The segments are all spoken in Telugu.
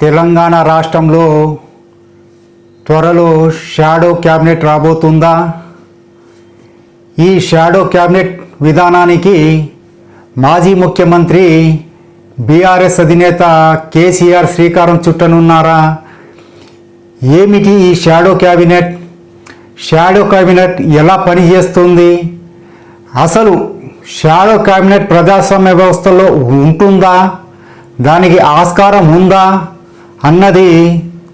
తెలంగాణ రాష్ట్రంలో త్వరలో షాడో క్యాబినెట్ రాబోతుందా? ఈ షాడో క్యాబినెట్ విధానానికి మాజీ ముఖ్యమంత్రి బీఆర్ఎస్ అధినేత కేసీఆర్ శ్రీకారం చుట్టనున్నారా? ఏమిటి ఈ షాడో క్యాబినెట్? షాడో క్యాబినెట్ ఎలా పనిచేస్తుంది? అసలు షాడో క్యాబినెట్ ప్రజాస్వామ్య వ్యవస్థలో ఉంటుందా? దానికి ఆస్కారం ఉందా? అన్నది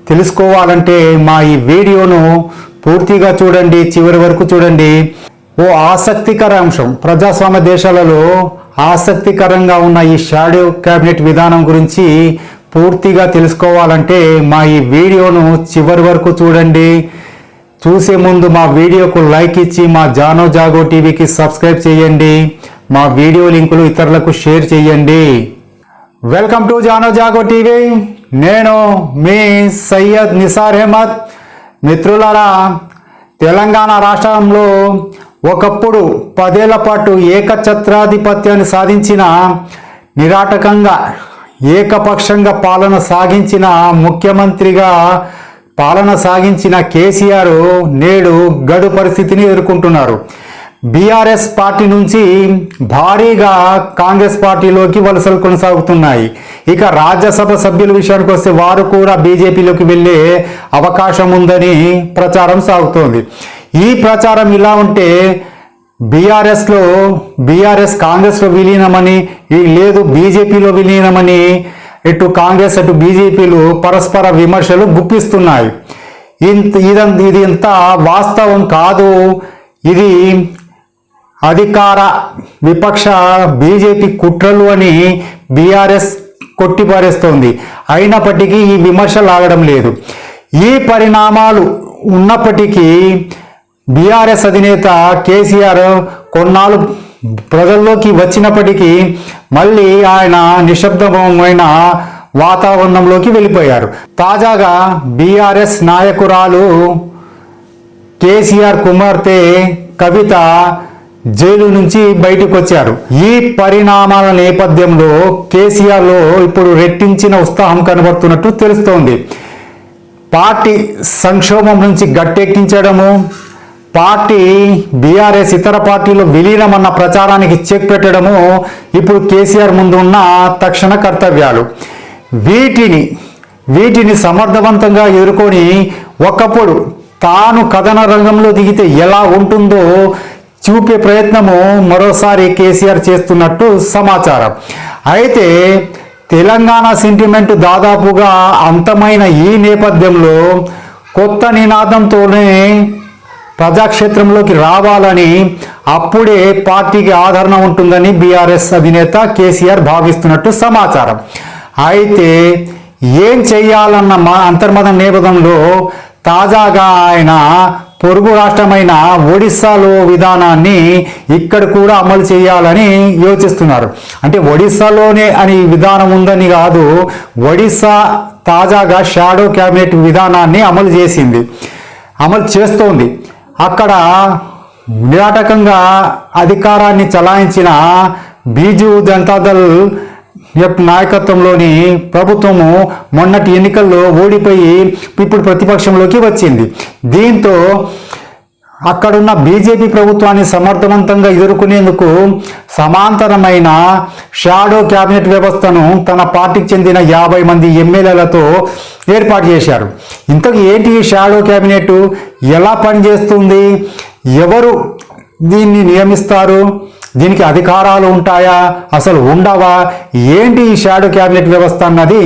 తెలుసుకోవాలంటే మా ఈ వీడియోను పూర్తిగా చూడండి చివరి వరకు చూడండి. ఓ ఆసక్తికర అంశం. ప్రజాస్వామ్య దేశాలలో ఆసక్తికరంగా ఉన్న ఈ షాడో క్యాబినెట్ విధానం గురించి పూర్తిగా తెలుసుకోవాలంటే మా ఈ వీడియోను చివరి వరకు చూడండి. చూసే ముందు మా వీడియోకు లైక్ ఇచ్చి మా జానో జాగో టీవీకి సబ్స్క్రైబ్ చేయండి. మా వీడియో లింకులు ఇతరులకు షేర్ చేయండి. Welcome to Jaano Jaago TV. నేను మీ సయ్యద్ నిసార్ అహ్మద్. మిత్రులారా తెలంగాణ రాష్ట్రంలో ఒకప్పుడు పదేళ్ళ పాటు ఏకఛత్రాధిపత్యాన్ని సాధించిన నిరాటకంగా ఏకపక్షంగా పాలన సాగించిన ముఖ్యమంత్రిగా పాలన సాగించిన కేసీఆర్ నేడు గడు పరిస్థితిని ఎదుర్కొంటున్నారు. బీఆర్ఎస్ పార్టీ నుంచి భారీగా కాంగ్రెస్ పార్టీలోకి వలసలు కొనసాగుతున్నాయి. ఇక రాజ్యసభ సభ్యుల విషయానికి వస్తే వారు కూడా బీజేపీలోకి వెళ్ళే అవకాశం ఉందని ప్రచారం సాగుతోంది. ఈ ప్రచారం ఇలా ఉంటే బీఆర్ఎస్లో బీఆర్ఎస్ కాంగ్రెస్లో విలీనమని లేదు బీజేపీలో విలీనమని ఇటు కాంగ్రెస్ అటు బీజేపీలు పరస్పర విమర్శలు గుప్పిస్తున్నాయి. ఇంత ఇదంత ఇది ఇంత వాస్తవం కాదు. ఇది అధికార విపక్ష బీజేపీ కుట్రలు అని బీఆర్ఎస్ కొట్టిపారేస్తోంది. అయినప్పటికీ ఈ విమర్శలు ఆగడం లేదు. ఈ పరిణామాలు ఉన్నప్పటికీ బీఆర్ఎస్ అధినేత కేసీఆర్ కొన్నాళ్ళు ప్రజల్లోకి వచ్చినప్పటికీ మళ్ళీ ఆయన నిశ్శబ్దమైన వాతావరణంలోకి వెళ్ళిపోయారు. తాజాగా బీఆర్ఎస్ నాయకురాలు కేసీఆర్ కుమార్తె కవిత జైలు నుంచి బయటకు వచ్చారు. ఈ పరిణామాల నేపథ్యంలో కేసీఆర్లో ఇప్పుడు రెట్టించిన ఉత్సాహం కనబడుతున్నట్టు తెలుస్తోంది. పార్టీ సంక్షోభం నుంచి గట్టెక్కించడము పార్టీ బీఆర్ఎస్ ఇతర పార్టీలు విలీనమన్న ప్రచారానికి చెక్ పెట్టడము ఇప్పుడు కేసీఆర్ ముందు ఉన్న తక్షణ కర్తవ్యాలు. వీటిని వీటిని సమర్థవంతంగా ఎదుర్కొని ఒకప్పుడు తాను కథన రంగంలో దిగితే ఎలా ఉంటుందో చూపే ప్రయత్నము మరోసారి కేసీఆర్ చేస్తున్నట్టు సమాచారం. అయితే తెలంగాణ సెంటిమెంట్ దాదాపుగా అంతమైన ఈ నేపథ్యంలో కొత్త నినాదంతోనే ప్రజాక్షేత్రంలోకి రావాలని అప్పుడే పార్టీకి ఆదరణ ఉంటుందని బీఆర్ఎస్ అధినేత కేసీఆర్ భావిస్తున్నట్టు సమాచారం. అయితే ఏం చేయాలన్న మా అంతర్మత నేపథ్యంలో తాజాగా ఆయన పొరుగు రాష్ట్రమైన ఒడిస్సాలో విధానాన్ని ఇక్కడ కూడా అమలు చేయాలని యోచిస్తున్నారు. అంటే ఒడిస్సాలోనే అని విధానం ఉందని కాదు ఒడిస్సా తాజాగా షాడో క్యాబినెట్ విధానాన్ని అమలు చేసింది అమలు చేస్తోంది. అక్కడ నిరాటకంగా అధికారాన్ని చలాయించిన బీజు జనతాదళ్ నాయకత్వంలోని ప్రభుత్వము మొన్నటి ఎన్నికల్లో ఓడిపోయి ఇప్పుడు ప్రతిపక్షంలోకి వచ్చింది. దీంతో అక్కడున్న బీజేపీ ప్రభుత్వాన్ని సమర్థవంతంగా ఎదుర్కొనేందుకు సమాంతరమైన షాడో క్యాబినెట్ వ్యవస్థను తన పార్టీకి చెందిన యాభై మంది ఎమ్మెల్యేలతో ఏర్పాటు చేశారు. ఇంతకు ఏంటి ఈ షాడో క్యాబినెట్ ఎలా పనిచేస్తుంది? ఎవరు దీన్ని నియమిస్తారు? దీనికి అధికారాలు ఉంటాయా? అసలు ఉండవా? ఏంటి ఈ షాడో క్యాబినెట్ వ్యవస్థ అన్నది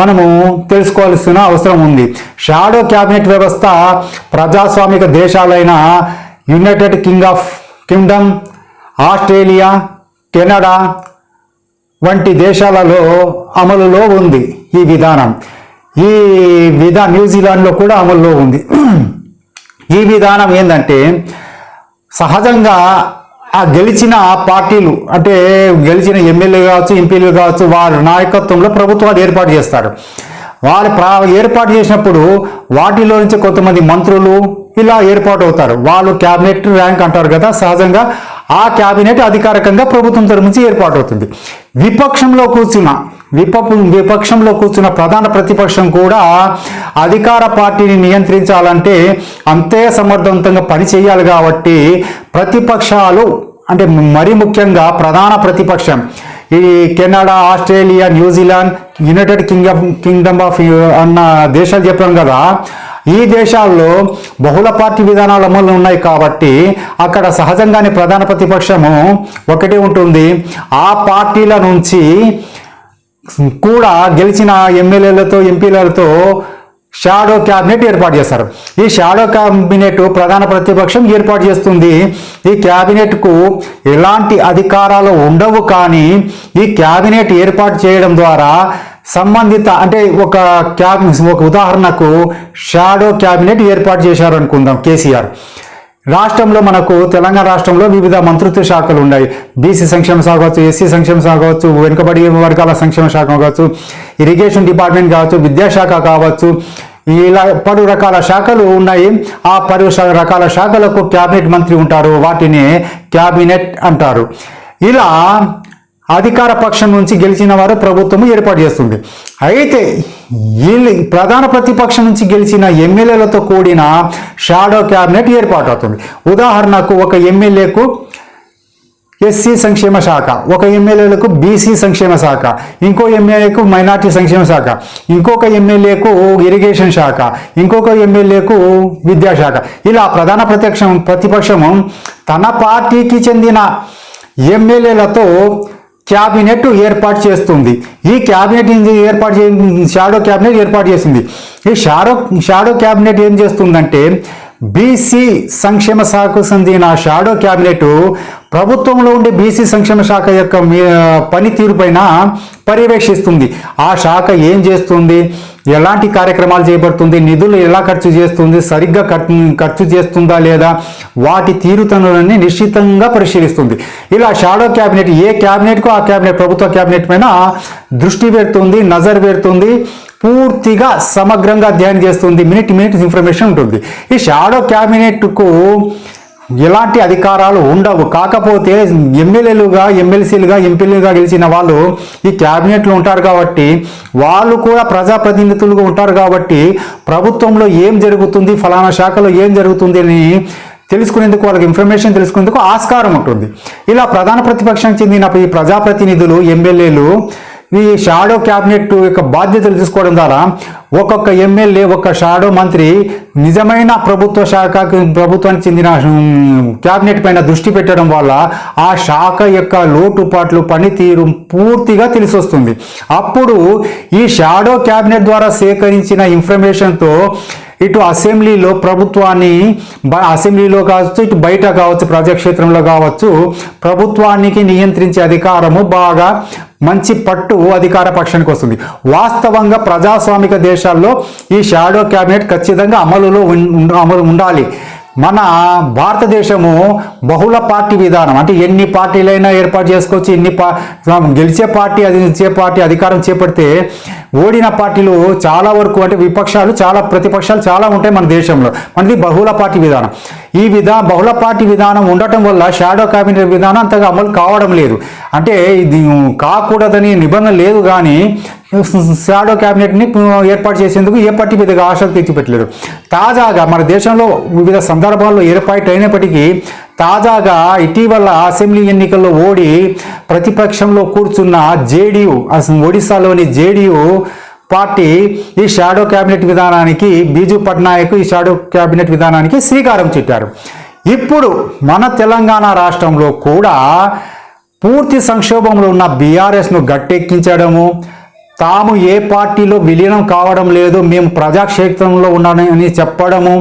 మనము తెలుసుకోవాల్సిన అవసరం ఉంది. షాడో క్యాబినెట్ వ్యవస్థ ప్రజాస్వామిక దేశాలైన united king of kingdom Australia Canada వంటి దేశాలలో అమలులో ఉంది ఈ విధానం. ఈ విధా న్యూజిలాండ్లో కూడా అమల్లో ఉంది. ఈ విధానం ఏంటంటే సహజంగా ఆ గెలిచిన పార్టీలు అంటే గెలిచిన ఎమ్మెల్యే కావచ్చు ఎంపీలు కావచ్చు వారి నాయకత్వంలో ప్రభుత్వాలు ఏర్పాటు చేస్తారు. వారు ప్రా ఏర్పాటు చేసినప్పుడు వాటిలో నుంచి కొంతమంది మంత్రులు ఇలా ఏర్పాటు అవుతారు. వాళ్ళు క్యాబినెట్ ర్యాంక్ అంటారు కదా సహజంగా ఆ క్యాబినెట్ అధికారికంగా ప్రభుత్వం తరపు నుంచి ఏర్పాటు అవుతుంది. విపక్షంలో కూర్చున్న విప విపక్షంలో కూర్చున్న ప్రధాన ప్రతిపక్షం కూడా అధికార పార్టీని నియంత్రించాలంటే అంతే సమర్థవంతంగా పని చేయాలి కాబట్టి ప్రతిపక్షాలు అంటే మరీ ముఖ్యంగా ప్రధాన ప్రతిపక్షం ఈ Canada Australia New Zealand united kingdom kingdom of అన్న దేశాలు చెప్పాం కదా ఈ దేశాల్లో బహుళ పార్టీ విధానాలు అమలు ఉన్నాయి కాబట్టి అక్కడ సహజంగానే ప్రధాన ప్రతిపక్షము ఒకటే ఉంటుంది. ఆ పార్టీల నుంచి కూడా గెలిచిన ఎమ్మెల్యేలతో ఎంపీలతో షాడో క్యాబినెట్ ఏర్పాటు చేస్తారు. ఈ షాడో క్యాబినెట్ ప్రధాన ప్రతిపక్షం ఏర్పాటు చేస్తుంది. ఈ క్యాబినెట్కు ఎలాంటి అధికారాలు ఉండవు కానీ ఈ క్యాబినెట్ ఏర్పాటు చేయడం ద్వారా సంబంధిత అంటే ఒక క్యాబ్ ఒక ఉదాహరణకు షాడో క్యాబినెట్ ఏర్పాటు చేశారు అనుకుందాం కేసీఆర్. రాష్ట్రంలో మనకు తెలంగాణ రాష్ట్రంలో వివిధ మంత్రిత్వ శాఖలు ఉన్నాయి. బీసీ సంక్షేమ శాఖ కావచ్చు ఎస్సీ సంక్షేమ శాఖ కావచ్చు వెనుకబడి వర్గాల సంక్షేమ శాఖ కావచ్చు ఇరిగేషన్ డిపార్ట్మెంట్ కావచ్చు విద్యాశాఖ కావచ్చు ఇలా పలు రకాల శాఖలు ఉన్నాయి. ఆ పలు రకాల శాఖలకు క్యాబినెట్ మంత్రి ఉంటారు. వాటిని క్యాబినెట్ అంటారు. ఇలా అధికార పక్షం నుంచి గెలిచిన వారు ప్రభుత్వం ఏర్పాటు చేస్తుంది. అయితే వీళ్ళు ప్రధాన ప్రతిపక్షం నుంచి గెలిచిన ఎమ్మెల్యేలతో కూడిన షాడో క్యాబినెట్ ఏర్పాటు అవుతుంది ఉదాహరణకు ఒక ఎమ్మెల్యేకు ఎస్సీ సంక్షేమ శాఖ ఒక ఎమ్మెల్యేలకు బీసీ సంక్షేమ శాఖ ఇంకో ఎమ్మెల్యేకు మైనార్టీ సంక్షేమ శాఖ ఇంకొక ఎమ్మెల్యేకు ఇరిగేషన్ శాఖ ఇంకొక ఎమ్మెల్యేకు విద్యాశాఖ ఇలా ప్రధాన ప్రతిపక్షం ప్రతిపక్షము తన పార్టీకి చెందిన ఎమ్మెల్యేలతో క్యాబినెట్ ఏర్పాటు చేస్తుంది. ఈ క్యాబినెట్ ఏర్పాటు చే షాడో క్యాబినెట్ ఏర్పాటు చేస్తుంది ఈ షాడో షాడో క్యాబినెట్ ఏం చేస్తుందంటే బీసీ సంక్షేమ శాఖకు చెందిన షాడో క్యాబినెట్ ప్రభుత్వంలో ఉండే బీసీ సంక్షేమ శాఖ యొక్క పనితీరు పైన పర్యవేక్షిస్తుంది. ఆ శాఖ ఏం చేస్తుంది? ఎలాంటి కార్యక్రమాలు చేపడుతుంది? నిధులు ఎలా ఖర్చు చేస్తుంది? సరిగ్గా ఖర్చు ఖర్చు చేస్తుందా లేదా? వాటి తీరుతనులని నిశ్చితంగా పరిశీలిస్తుంది. ఇలా షాడో క్యాబినెట్ ఏ క్యాబినెట్కు ఆ క్యాబినెట్ ప్రభుత్వ క్యాబినెట్ పైన దృష్టి పెడుతుంది నజర్ పెడుతుంది. పూర్తిగా సమగ్రంగా అధ్యయనం చేస్తుంది. మినిట్ మినిట్ ఇన్ఫర్మేషన్ ఉంటుంది. ఈ షాడో క్యాబినెట్కు ఎలాంటి అధికారాలు ఉండవు. కాకపోతే ఎమ్మెల్యేలుగా ఎమ్మెల్సీలుగా ఎంపీలుగా గెలిచిన వాళ్ళు ఈ క్యాబినెట్లో ఉంటారు కాబట్టి వాళ్ళు కూడా ప్రజాప్రతినిధులుగా ఉంటారు కాబట్టి ప్రభుత్వంలో ఏం జరుగుతుంది ఫలానా శాఖలో ఏం జరుగుతుంది అని తెలుసుకునేందుకు వాళ్ళకి ఇన్ఫర్మేషన్ తెలుసుకునేందుకు ఆస్కారం ఉంటుంది. ఇలా ప్రధాన ప్రతిపక్షానికి చెందిన ఈ ప్రజాప్రతినిధులు ఎమ్మెల్యేలు ఈ షాడో క్యాబినెట్ యొక్క బాధ్యతలు తీసుకోవడం ద్వారా ఒక్కొక్క ఎమ్మెల్యే ఒక్క షాడో మంత్రి నిజమైన ప్రభుత్వ శాఖకు ప్రభుత్వానికి చెందిన క్యాబినెట్ పైన దృష్టి పెట్టడం వల్ల ఆ శాఖ యొక్క లోటుపాట్లు పనితీరు పూర్తిగా తెలిసొస్తుంది. అప్పుడు ఈ షాడో క్యాబినెట్ ద్వారా సేకరించిన ఇన్ఫర్మేషన్తో ఇటు అసెంబ్లీలో ప్రభుత్వాన్ని బ- అసెంబ్లీలో కావచ్చు ఇటు బయట కావచ్చు ప్రజాక్షేత్రంలో కావచ్చు ప్రభుత్వానికి నియంత్రించే అధికారము బాగా మంచి పట్టు అధికార పక్షానికి వస్తుంది. వాస్తవంగా ప్రజాస్వామిక దేశాల్లో ఈ షాడో క్యాబినెట్ ఖచ్చితంగా అమలులో అమలు ఉండాలి. మన భారతదేశము బహుళ పార్టీ విధానం. అంటే ఎన్ని పార్టీలైనా ఏర్పాటు చేసుకోవచ్చు ఎన్ని పా గెలిచే పార్టీ అది పార్టీ అధికారం చేపడితే ఓడిన పార్టీలు చాలా వరకు అంటే విపక్షాలు చాలా ప్రతిపక్షాలు చాలా ఉంటాయి మన దేశంలో. మనది బహుళ పార్టీ విధానం. ఈ విధా బహుళ పార్టీ విధానం ఉండటం వల్ల షాడో క్యాబినెట్ విధానం అంతగా అమలు కావడం లేదు. అంటే ఇది కాకూడదని నిబంధన లేదు కానీ షాడో క్యాబినెట్ని ఏర్పాటు చేసేందుకు ఏ పార్టీ పెద్దగా ఆసక్తి చూపెట్టలేదు తాజాగా మన దేశంలో వివిధ సందర్భాల్లో ఏర్పాటు అయినప్పటికీ తాజాగా ఇటీవల అసెంబ్లీ ఎన్నికల్లో ఓడి ప్రతిపక్షంలో కూర్చున్న జేడీయూ ఒడిశాలోని జేడీయూ పార్టీ ఈ షాడో క్యాబినెట్ విధానానికి బీజు పట్నాయక్ ఈ షాడో క్యాబినెట్ విధానానికి శ్రీకారం చుట్టారు. ఇప్పుడు మన తెలంగాణ రాష్ట్రంలో కూడా పూర్తి సంక్షోభంలో ఉన్న బీఆర్ఎస్ను గట్టెక్కించడము తాము ఏ పార్టీలో విలీనం కావడం లేదు మేము ప్రజాక్షేత్రంలో ఉన్నామని చెప్పడము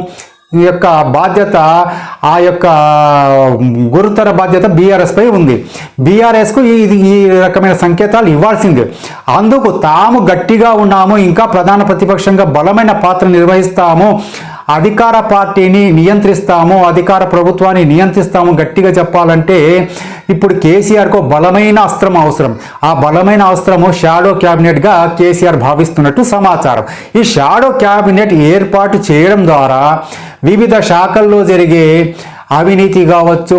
ఈ యొక్క బాధ్యత ఆ యొక్క గురుతర బాధ్యత బీఆర్ఎస్పై ఉంది. బీఆర్ఎస్కు ఇది ఈ రకమైన సంకేతాలు ఇవ్వాల్సిందే. అందుకు తాము గట్టిగా ఉన్నాము ఇంకా ప్రధాన ప్రతిపక్షంగా బలమైన పాత్ర నిర్వహిస్తాము అధికార పార్టీని నియంత్రిస్తాము అధికార ప్రభుత్వాన్ని నియంత్రిస్తాము గట్టిగా చెప్పాలంటే ఇప్పుడు కేసీఆర్కు బలమైన అస్త్రం అవసరం. ఆ బలమైన అస్త్రము షాడో క్యాబినెట్గా కేసీఆర్ భావిస్తున్నట్టు సమాచారం. ఈ షాడో క్యాబినెట్ ఏర్పాటు చేయడం ద్వారా వివిధ శాఖల్లో జరిగే అవినీతి కావచ్చు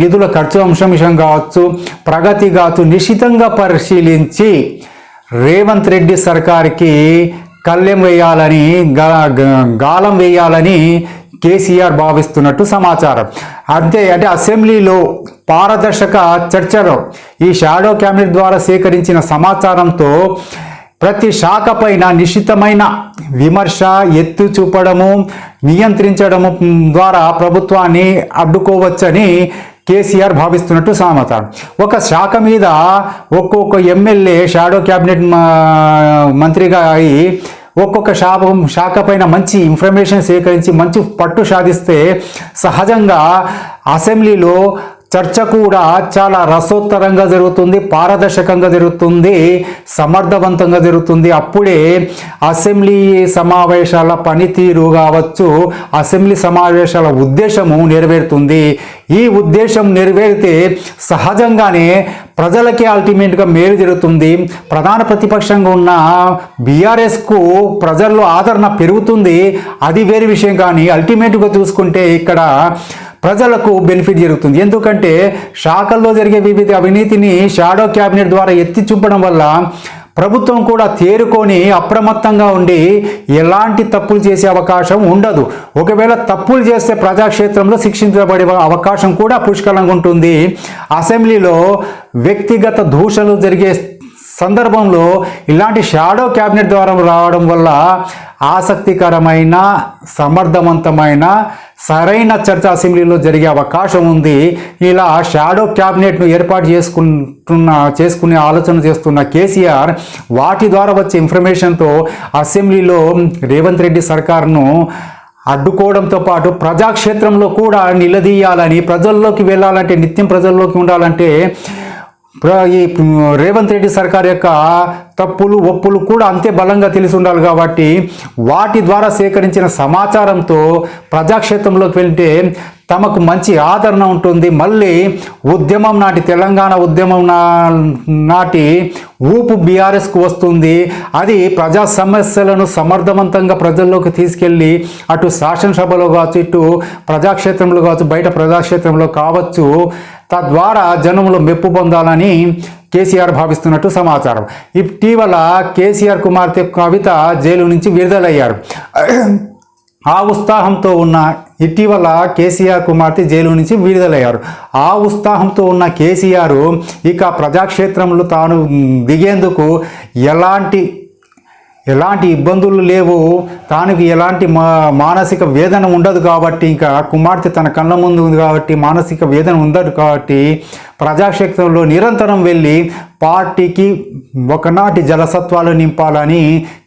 నిధుల ఖర్చు అంశం విషయం కావచ్చు ప్రగతి కావచ్చు నిశితంగా పరిశీలించి రేవంత్ రెడ్డి సర్కార్కి కళ్ళెం వేయాలని గాలం వేయాలని కేసీఆర్ భావిస్తున్నట్టు సమాచారం. అంతే అంటే అసెంబ్లీలో పారదర్శక చర్చలో ఈ షాడో క్యాబినెట్ ద్వారా సేకరించిన సమాచారంతో ప్రతి శాఖ పైన నిశ్చితమైన విమర్శ ఎత్తు చూపడము నియంత్రించడము ద్వారా ప్రభుత్వాన్ని అడ్డుకోవచ్చని కేసీఆర్ భావిస్తున్నట్టు సమాచారం. ఒక శాఖ మీద ఒక్కొక్క ఎమ్మెల్యే షాడో క్యాబినెట్ మంత్రిగా అయి ఒక్కొక్క శాఖ శాఖ పైన మంచి ఇన్ఫర్మేషన్ సేకరించి మంచి పట్టు సాధిస్తే సహజంగా అసెంబ్లీలో చర్చ కూడా చాలా రసోత్తరంగా జరుగుతుంది పారదర్శకంగా జరుగుతుంది సమర్థవంతంగా జరుగుతుంది. అప్పుడే అసెంబ్లీ సమావేశాల పనితీరు కావచ్చు అసెంబ్లీ సమావేశాల ఉద్దేశము నెరవేరుతుంది. ఈ ఉద్దేశం నెరవేరితే సహజంగానే ప్రజలకే అల్టిమేట్గా మేలు జరుగుతుంది. ప్రధాన ప్రతిపక్షంగా ఉన్న బీఆర్ఎస్కు ప్రజల్లో ఆదరణ పెరుగుతుంది. అది వేరే విషయం కానీ అల్టిమేట్గా చూసుకుంటే ఇక్కడ ప్రజలకు బెనిఫిట్ జరుగుతుంది. ఎందుకంటే శాఖల్లో జరిగే వివిధ అవినీతిని షాడో క్యాబినెట్ ద్వారా ఎత్తి చూపడం వల్ల ప్రభుత్వం కూడా తేరుకొని అప్రమత్తంగా ఉండి ఎలాంటి తప్పులు చేసే అవకాశం ఉండదు. ఒకవేళ తప్పులు చేస్తే ప్రజాక్షేత్రంలో శిక్షించబడే అవకాశం కూడా పుష్కలంగా ఉంటుంది. అసెంబ్లీలో వ్యక్తిగత దూషణలు జరిగే సందర్భంలో ఇలాంటి షాడో క్యాబినెట్ ద్వారా రావడం వల్ల ఆసక్తికరమైన సమర్థవంతమైన సరైన చర్చ అసెంబ్లీలో జరిగే అవకాశం ఉంది. ఇలా షాడో క్యాబినెట్ను ఏర్పాటు చేసుకుంటున్న చేసుకునే ఆలోచన చేస్తున్న కేసీఆర్ వాటి ద్వారా వచ్చే ఇన్ఫర్మేషన్తో అసెంబ్లీలో రేవంత్ రెడ్డి సర్కార్ను అడ్డుకోవడంతో పాటు ప్రజాక్షేత్రంలో కూడా నిలదీయాలని ప్రజల్లోకి వెళ్ళాలంటే నిత్యం ప్రజల్లోకి ఉండాలంటే ఈ రేవంత్ రెడ్డి సర్కార్ యొక్క తప్పులు ఒప్పులు కూడా అంతే బలంగా తెలిసి ఉండాలి కాబట్టి వాటి ద్వారా సేకరించిన సమాచారంతో ప్రజాక్షేత్రంలోకి వెళ్తే తమకు మంచి ఆదరణ ఉంటుంది. మళ్ళీ ఉద్యమం నాటి తెలంగాణ ఉద్యమం నా- నాటి ఊపు బీఆర్ఎస్కు వస్తుంది. అది ప్రజా సమస్యలను సమర్థవంతంగా ప్రజల్లోకి తీసుకెళ్ళి అటు శాసనసభలో కావచ్చు ఇటు ప్రజాక్షేత్రంలో కావచ్చు బయట ప్రజాక్షేత్రంలో కావచ్చు తద్వారా జనములు మెప్పు పొందాలని కేసీఆర్ భావిస్తున్నట్టు సమాచారం. ఇటీవల కేసీఆర్ కుమార్తె కవిత జైలు నుంచి విడుదలయ్యారు. ఆ ఉత్సాహంతో ఉన్న ఇటీవల కేసీఆర్ కుమార్తె జైలు నుంచి విడుదలయ్యారు. ఆ ఉత్సాహంతో ఉన్న కేసీఆర్ ఇక ప్రజాక్షేత్రంలో తాను దిగేందుకు ఎలాంటి ఎలాంటి ఇబ్బందులు లేవు. తానికి ఎలాంటి మా మానసిక వేదన ఉండదు కాబట్టి ఇంకా కుమార్తె తన కళ్ళ ముందు ఉంది కాబట్టి మానసిక వేదన ఉండదు కాబట్టి ప్రజాక్షేత్రంలో నిరంతరం వెళ్ళి పార్టీకి ఒకనాటి జలసత్వాలు నింపాలని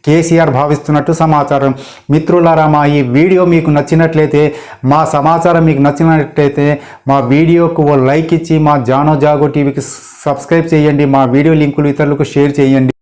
కేసీఆర్ భావిస్తున్నట్టు సమాచారం. మిత్రులారా మా ఈ వీడియో మీకు నచ్చినట్లయితే మా సమాచారం మీకు నచ్చినట్లయితే మా వీడియోకు ఓ లైక్ ఇచ్చి మా జానో జాగో టీవీకి సబ్స్క్రైబ్ చేయండి. మా వీడియో లింకులు ఇతరులకు షేర్ చేయండి.